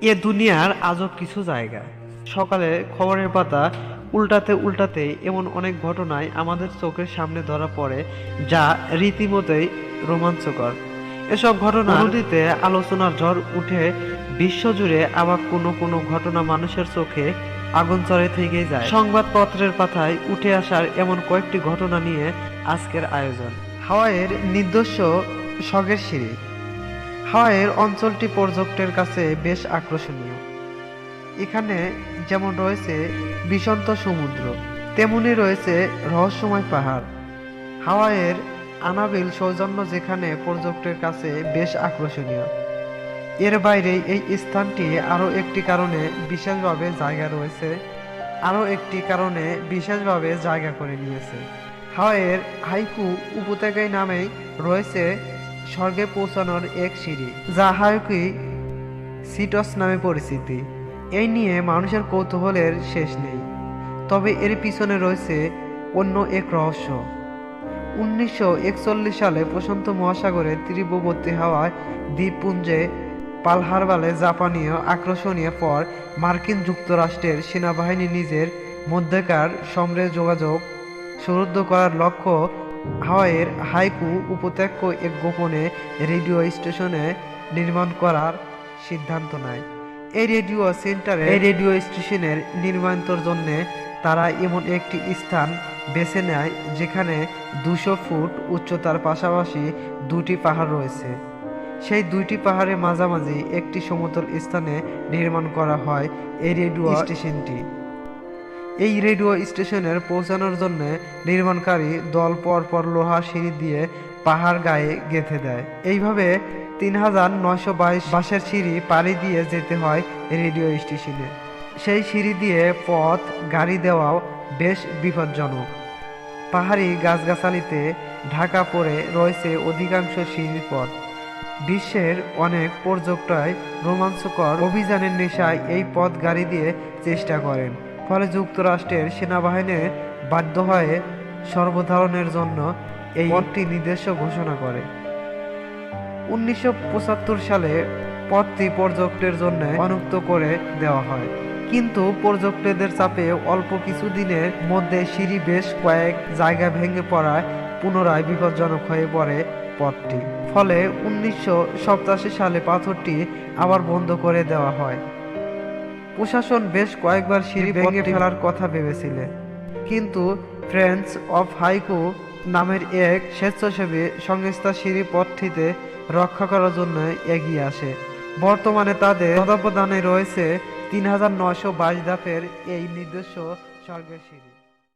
এ দুনিয়ার আজব কিছু জায়গা। সকালে খবরের পাতা উল্টাতে উল্টাতে এমন অনেক ঘটনায় আমাদের চোখের সামনে ধরা পড়ে যা রীতিমতোই রোমাঞ্চকর। এসব ঘটনা নদীতে আলোচনার ঝড় উঠে বিশ্বজুড়ে আবার কোনো কোনো ঘটনা মানুষের চোখে আগুন চড়ে থেকে যায়। সংবাদপত্রের পাতায় উঠে আসার এমন কয়েকটি ঘটনা নিয়ে আজকের আয়োজন। হাওয়াইয়ের নির্দস্য স্বর্গের সিঁড়ি। হাওয়াইয়ের অঞ্চলটি পর্যটকের কাছে বেশ আকর্ষণীয়। এখানে যেমন রয়েছে বিষন্ত সমুদ্র, তেমনি রয়েছে রহস্যময় পাহাড়। হাওয়াইয়ের আনাবিল সৌজন্য যেখানে পর্যটকের কাছে বেশ আকর্ষণীয়। এর বাইরে এই স্থানটি আরও একটি কারণে বিশেষভাবে জায়গা রয়েছে, আরও একটি কারণে বিশেষভাবে জায়গা করে নিয়েছে। হাওয়াইয়ের হাইকু উপত্যকায় নামেই রয়েছে স্বর্গে পৌঁছানোর এক সিঁড়ি, যা হাইকুই সিটস নামে পরিচিতি। এই নিয়ে মানুষের কৌতূহলের শেষ নেই। তবে এর পিছনে রয়েছে অন্য এক রহস্য। উনিশশো একচল্লিশ সালে প্রশান্ত মহাসাগরের তীব্রবর্তী হাওয়ায় দ্বীপপুঞ্জে পালহারবালে জাপানীয় আক্রোশনীয় পর মার্কিন যুক্তরাষ্ট্রের সেনাবাহিনী নিজের মধ্যেকার সমরে যোগাযোগ সুরুদ্ধ করার লক্ষ্য হাওয়াইয়ের হাইকু উপত্যক্ষ এক গোপনে রেডিও স্টেশনে নির্মাণ করার সিদ্ধান্ত নেয়। এই রেডিও সেন্টারে এই রেডিও স্টেশনের নির্মাণতর জন্য তারা এমন একটি স্থান বেছে নেয় যেখানে দুশো ফুট উচ্চতার পাশাপাশি দুটি পাহাড় রয়েছে। সেই দুইটি পাহাড়ের মাঝামাঝি একটি সমতল স্থানে নির্মাণ করা হয় এই রেডিও স্টেশনটি। এই রেডিও স্টেশনের পৌঁছানোর জন্য নির্মাণকারী দল পরপর লোহা সিঁড়ি দিয়ে পাহাড় গায়ে গেঁথে দেয়। এইভাবে তিন হাজার নয়শো বাইশ বাসের সিঁড়ি পাড়ি দিয়ে যেতে হয় রেডিও স্টেশনে। সেই সিঁড়ি দিয়ে পথ, গাড়ি দেওয়াও বেশ বিপজ্জনক। পাহাড়ি গাছগাছালিতে ঢাকা পড়ে রয়েছে অধিকাংশ সিঁড়ির পথ। বিশ্বের অনেক পর্যটক রোমাঞ্চকর অভিযানের নেশায় এই পথ গাড়ি দিয়ে চেষ্টা করেন। ফলে যুক্তরাষ্ট্রের সেনাবাহিনীর বাধ্য হয়ে সর্বধারণের জন্য এই পথটি নির্দেশ ঘোষণা করে। উনিশশো সালে পথটি পর্যটকদের জন্য অনুক্ত করে দেওয়া হয়। কিন্তু পর্যটকদের চাপে অল্প কিছু দিনের মধ্যে সিঁড়ি বেশ কয়েক জায়গা ভেঙে পড়ায় পুনরায় বিপজ্জনক হয়ে পড়ে পথটি। ফলে উনিশশো সাতাশি সালে পাথরটি আবার বন্ধ করে দেওয়া হয়। প্রশাসন বেশ কয়েকবার সিঁড়ি ভেঙে ফেলার কথা ভেবেছিল। কিন্তু ফ্রেন্ডস অফ হাইকো নামের এক স্বেচ্ছাসেবী সংস্থা সিঁড়ি পথটিতে রক্ষা করার জন্য এগিয়ে আসে। বর্তমানে তাদের তত্ত্বাবধানে রয়েছে তিন হাজার নয়শো বাইশ ধাপের এই নিজস্ব স্বর্গের সিঁড়ি।